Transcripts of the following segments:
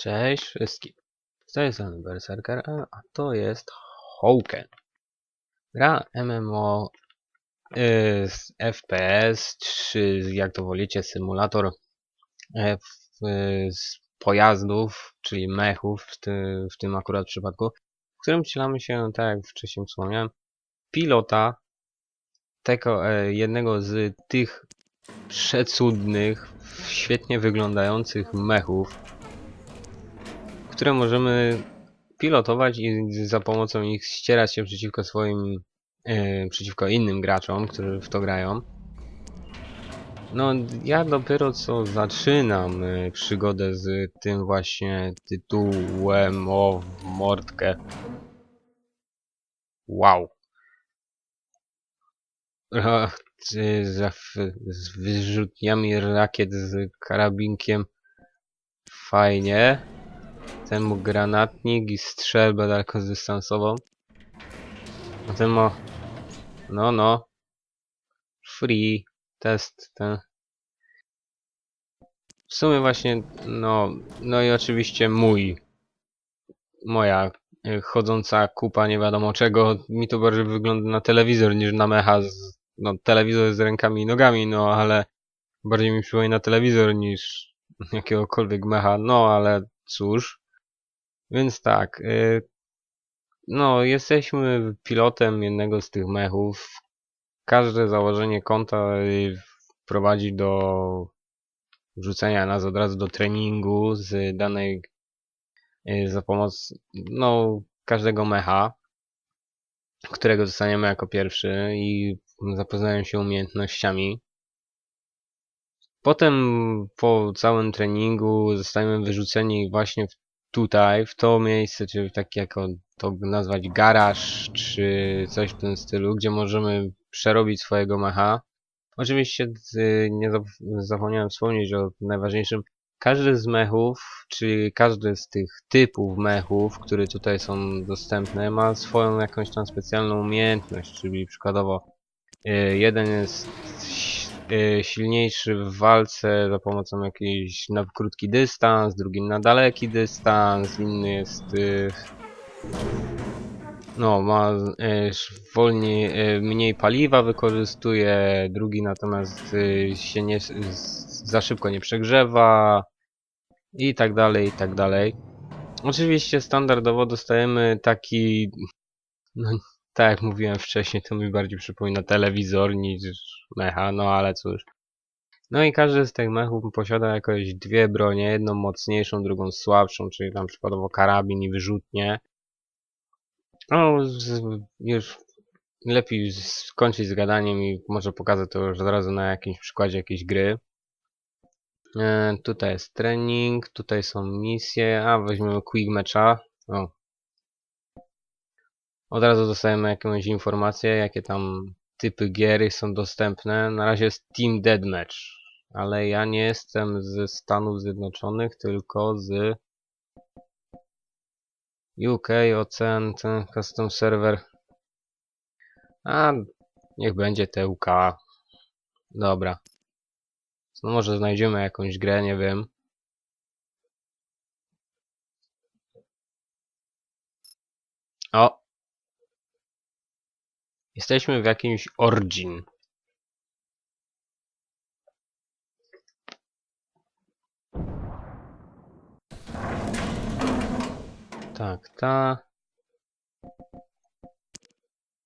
Cześć wszystkim. Z tej strony Berserker, a to jest Houken. Gra MMO y, z FPS, czy jak to wolicie, symulator e, w, y, z pojazdów, czyli mechów w, ty, w tym akurat przypadku, w którym wcielamy się, tak jak wcześniej wspomniałem, pilota tego, e, jednego z tych przecudnych, świetnie wyglądających mechów, które możemy pilotować i za pomocą nich ścierać się przeciwko swoim, e, przeciwko innym graczom, którzy w to grają. No, ja dopiero co zaczynam e, przygodę z tym właśnie tytułem o mordkę. Wow. Za, z wyrzutniami rakiet z karabinkiem. Fajnie. Ten mu granatnik i strzelbę dalekodystansową. A ten ma... No, no. Free. Test ten. W sumie właśnie, no... No i oczywiście mój. Moja y, chodząca kupa nie wiadomo czego. Mi to bardziej wygląda na telewizor niż na mecha. Z, no, telewizor z rękami i nogami, no ale bardziej mi przypomina telewizor niż jakiegokolwiek mecha. No ale cóż. Więc tak, y, no jesteśmy pilotem jednego z tych mechów. Każde założenie konta y, prowadzi do wrzucenia nas od razu do treningu z danej y, za pomocą no, każdego mecha, którego dostaniemy jako pierwszy i zapoznają się umiejętnościami. Potem po całym treningu zostajemy wyrzuceni właśnie w tutaj, w to miejsce, czy tak jako to nazwać garaż, czy coś w tym stylu, gdzie możemy przerobić swojego mecha. Oczywiście y, nie zap- zapomniałem wspomnieć o najważniejszym. Każdy z mechów, czy każdy z tych typów mechów, które tutaj są dostępne, ma swoją jakąś tam specjalną umiejętność, czyli przykładowo y, jeden jest silniejszy w walce za pomocą jakiejś na krótki dystans, drugi na daleki dystans, inny jest y, no, ma y, wolniej, y, mniej paliwa wykorzystuje, drugi natomiast y, się nie, za szybko nie przegrzewa i tak dalej, i tak dalej. Oczywiście standardowo dostajemy taki, no, tak jak mówiłem wcześniej, to mi bardziej przypomina telewizor niż mecha, no ale cóż. No i każdy z tych mechów posiada jakoś dwie bronie, jedną mocniejszą, drugą słabszą, czyli tam przykładowo karabin i wyrzutnie. No, już lepiej skończyć z gadaniem i może pokażę to już od razu na jakimś przykładzie jakiejś gry. E, tutaj jest trening, tutaj są misje, a weźmiemy quick matcha. O. Od razu dostajemy jakąś informację, jakie tam typy gier są dostępne. Na razie jest Team Deathmatch, ale ja nie jestem ze Stanów Zjednoczonych, tylko z UK, Ocean, ten custom server. A, niech będzie TUK. Dobra. No może znajdziemy jakąś grę, nie wiem. O! Jesteśmy w jakimś Origin. Tak, ta.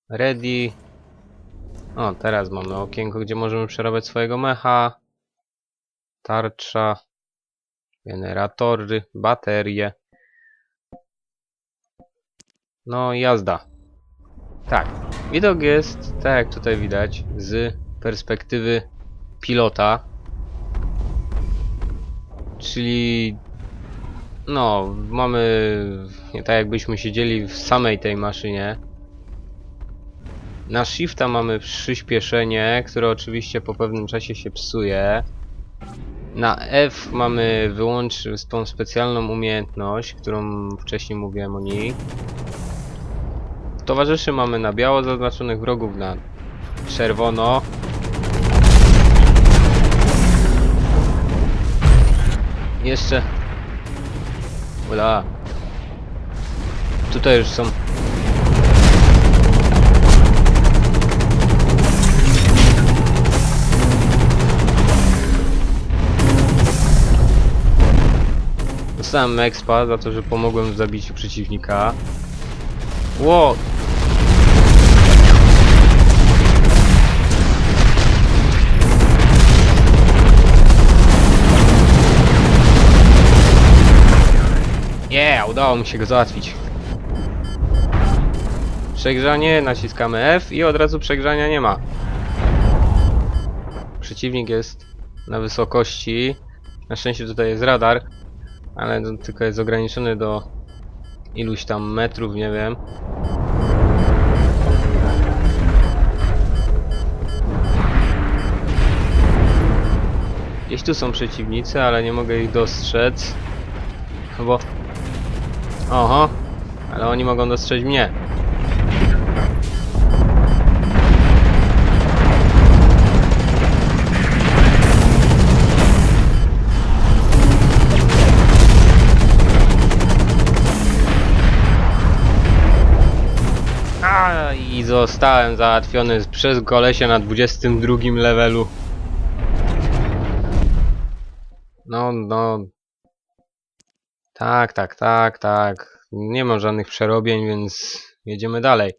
Ready. O, teraz mamy okienko, gdzie możemy przerabiać swojego mecha. Tarcza. Generatory, baterie. No, jazda. Tak. Widok jest, tak jak tutaj widać, z perspektywy pilota. Czyli no, mamy nie tak jakbyśmy siedzieli w samej tej maszynie. Na shifta mamy przyspieszenie, które oczywiście po pewnym czasie się psuje. Na F mamy wyłącz tą specjalną umiejętność, którą wcześniej mówiłem o niej. Towarzyszy mamy na biało zaznaczonych wrogów na czerwono. Jeszcze Ula. Tutaj już są... Dostałem expa za to, że pomogłem w zabiciu przeciwnika. Ło! Nie, udało mi się go załatwić. Przegrzanie, naciskamy F i od razu przegrzania nie ma. Przeciwnik jest na wysokości. Na szczęście tutaj jest radar, ale tylko jest ograniczony do iluś tam metrów, nie wiem. Gdzieś tu są przeciwnicy, ale nie mogę ich dostrzec. Bo... Oho, ale oni mogą dostrzec mnie. I zostałem załatwiony przez kolesia na 22 levelu. No, no. Tak, tak, tak, tak. Nie mam żadnych przerobień, więc jedziemy dalej.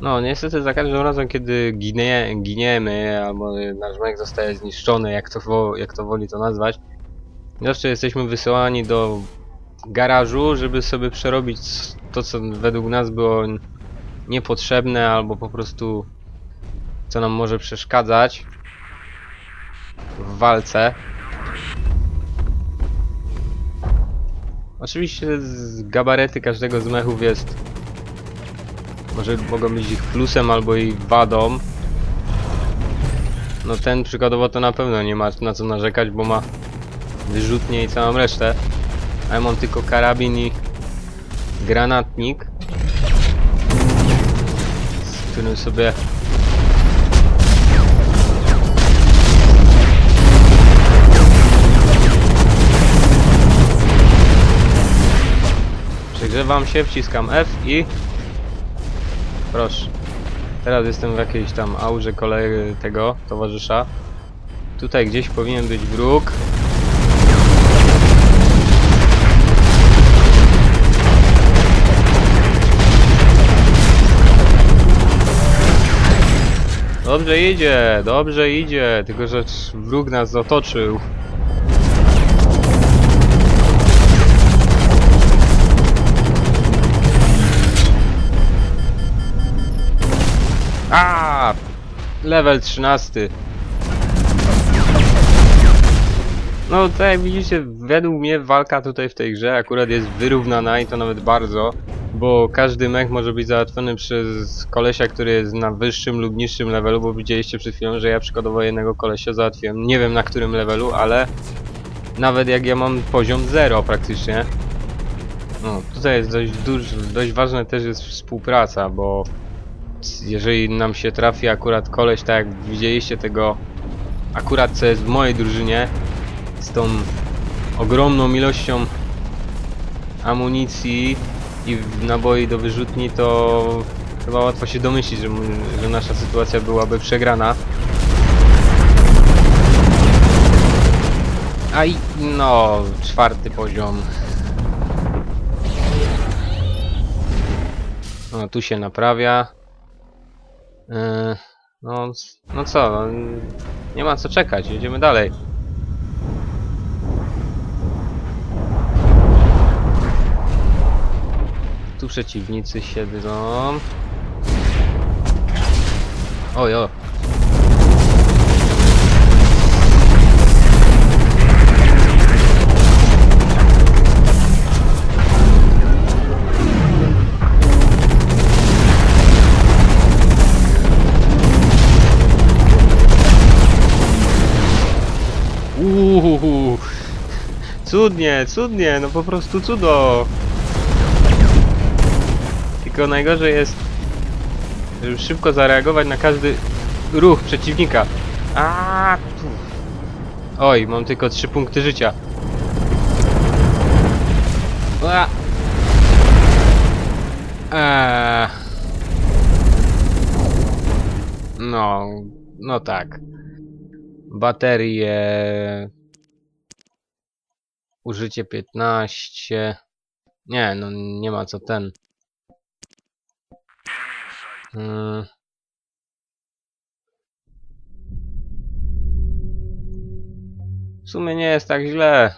No, niestety za każdym razem, kiedy ginie, giniemy, albo nasz mech zostaje zniszczony, jak to, jak to woli to nazwać, zawsze jesteśmy wysyłani do garażu, żeby sobie przerobić to, co według nas było niepotrzebne, albo po prostu co nam może przeszkadzać w walce. Oczywiście z gabarety każdego z mechów jest może mogą być ich plusem albo i wadą. No ten przykładowo to na pewno nie ma na co narzekać, bo ma wyrzutnie i całą resztę. A ja mam tylko karabin i granatnik, z którym sobie Przegrzewam się, wciskam F i... Proszę. Teraz jestem w jakiejś tam aurze kolei tego towarzysza. Tutaj gdzieś powinien być wróg. Dobrze idzie, dobrze idzie, tylko że wróg nas otoczył. Level 13. No tak jak widzicie, według mnie walka tutaj w tej grze akurat jest wyrównana i to nawet bardzo, bo każdy mech może być załatwiony przez kolesia, który jest na wyższym lub niższym levelu, bo widzieliście przed chwilą, że ja przykładowo jednego kolesia załatwiłem, nie wiem na którym levelu, ale nawet jak ja mam poziom 0 praktycznie. No, tutaj jest dość, duż, dość ważne też jest współpraca, bo jeżeli nam się trafi akurat koleś, tak jak widzieliście tego akurat co jest w mojej drużynie z tą ogromną ilością amunicji i naboi do wyrzutni, to chyba łatwo się domyślić, że, że nasza sytuacja byłaby przegrana. A i no, czwarty poziom. No, tu się naprawia. Yy, no, no co, no, nie ma co czekać, jedziemy dalej. Tu przeciwnicy siedzą. Oj, cudnie, cudnie, no po prostu cudo. Tylko najgorzej jest, żeby szybko zareagować na każdy ruch przeciwnika. A, Oj, mam tylko 3 punkty życia. Ua. Eee. No, no tak. Baterie. Użycie 15. Nie, no nie ma co ten. Mm. W sumie nie jest tak źle.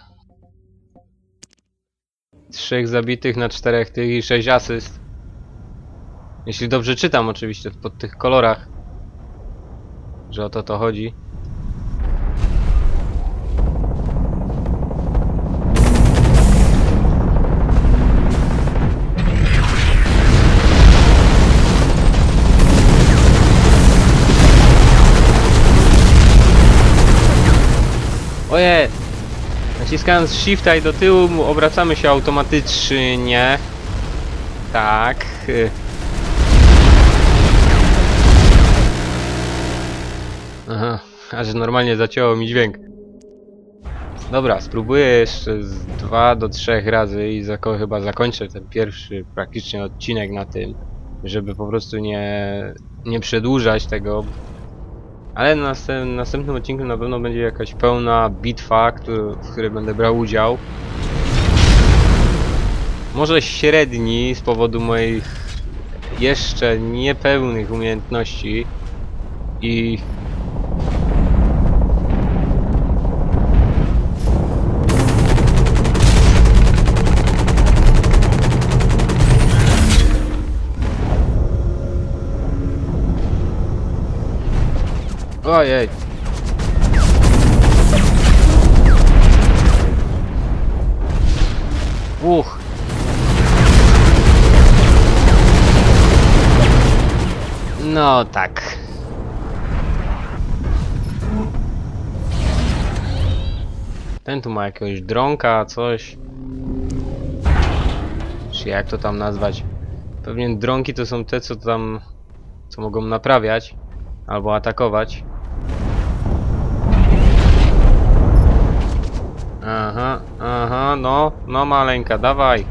Trzech zabitych na czterech tych i sześć asyst. Jeśli dobrze czytam oczywiście pod tych kolorach. Że o to to chodzi. Oje! Naciskając shifta i do tyłu obracamy się automatycznie. Tak. Aha, aż normalnie zacięło mi dźwięk. Dobra, spróbuję jeszcze z 2 do 3 razy i zako chyba zakończę ten pierwszy praktycznie odcinek na tym, żeby po prostu nie, nie przedłużać tego, ale na następ- następnym odcinku na pewno będzie jakaś pełna bitwa, w której będę brał udział. Może średni z powodu moich jeszcze niepełnych umiejętności i Ojej. Uch. No tak. Ten tu ma jakiegoś dronka, coś. Czy jak to tam nazwać? Pewnie dronki to są te, co tam... Co mogą naprawiać. Albo atakować. Aha, aha, no, no maleńka, dawaj.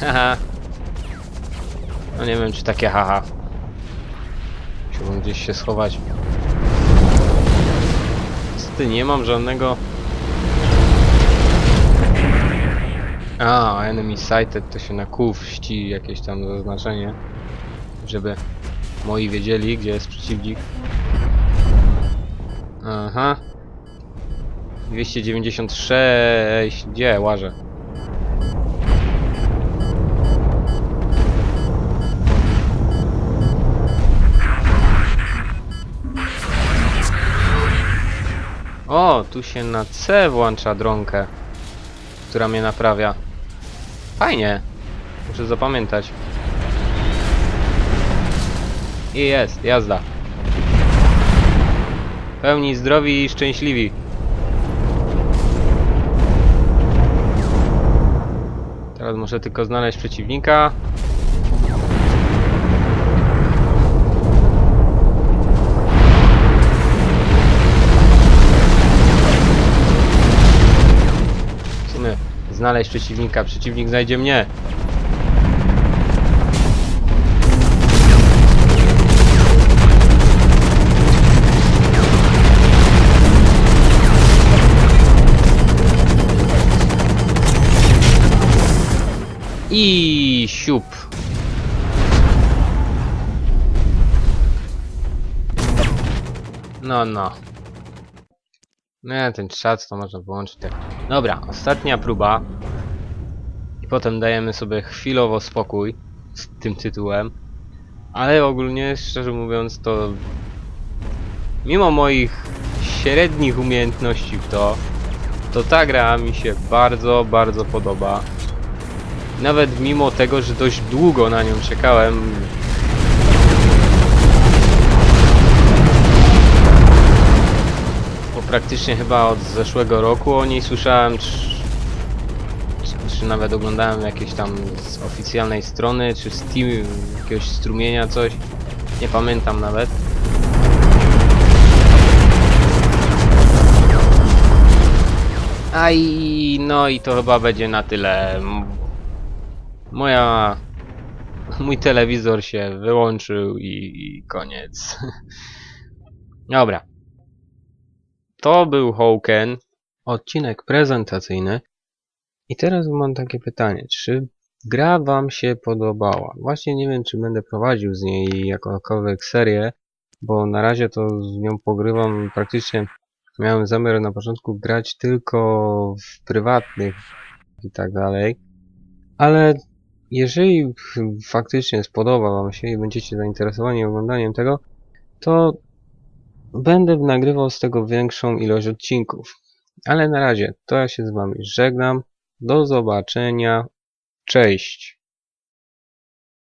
Haha. No nie wiem, czy takie haha. Musiałbym gdzieś się schować. Ty, nie mam żadnego... A, enemy sighted to się na kół wści jakieś tam zaznaczenie. Żeby moi wiedzieli, gdzie jest przeciwnik. Aha. 296, gdzie łażę? O, tu się na C włącza dronkę, która mnie naprawia. Fajnie. Muszę zapamiętać. I jest, jazda. Pełni zdrowi i szczęśliwi. Teraz muszę tylko znaleźć przeciwnika. Znaleźć przeciwnika, przeciwnik znajdzie mnie. I siup. No, no. Nie, ten czat to można wyłączyć tak. Dobra, ostatnia próba. I potem dajemy sobie chwilowo spokój z tym tytułem. Ale ogólnie, szczerze mówiąc, to mimo moich średnich umiejętności w to, to ta gra mi się bardzo, bardzo podoba. Nawet mimo tego, że dość długo na nią czekałem, praktycznie chyba od zeszłego roku o niej słyszałem. trz- czy nawet oglądałem jakieś tam z oficjalnej strony, czy Steam, jakiegoś strumienia, coś. Nie pamiętam nawet. A i no i to chyba będzie na tyle. Moja. Mój telewizor się wyłączył i, i koniec. Dobra. To był Hawken. Odcinek prezentacyjny. I teraz mam takie pytanie, czy gra wam się podobała? Właśnie nie wiem, czy będę prowadził z niej jakąkolwiek serię, bo na razie to z nią pogrywam praktycznie miałem zamiar na początku grać tylko w prywatnych i tak dalej, ale jeżeli faktycznie spodoba wam się i będziecie zainteresowani oglądaniem tego, to będę nagrywał z tego większą ilość odcinków. Ale na razie to ja się z wami żegnam. Do zobaczenia. Cześć.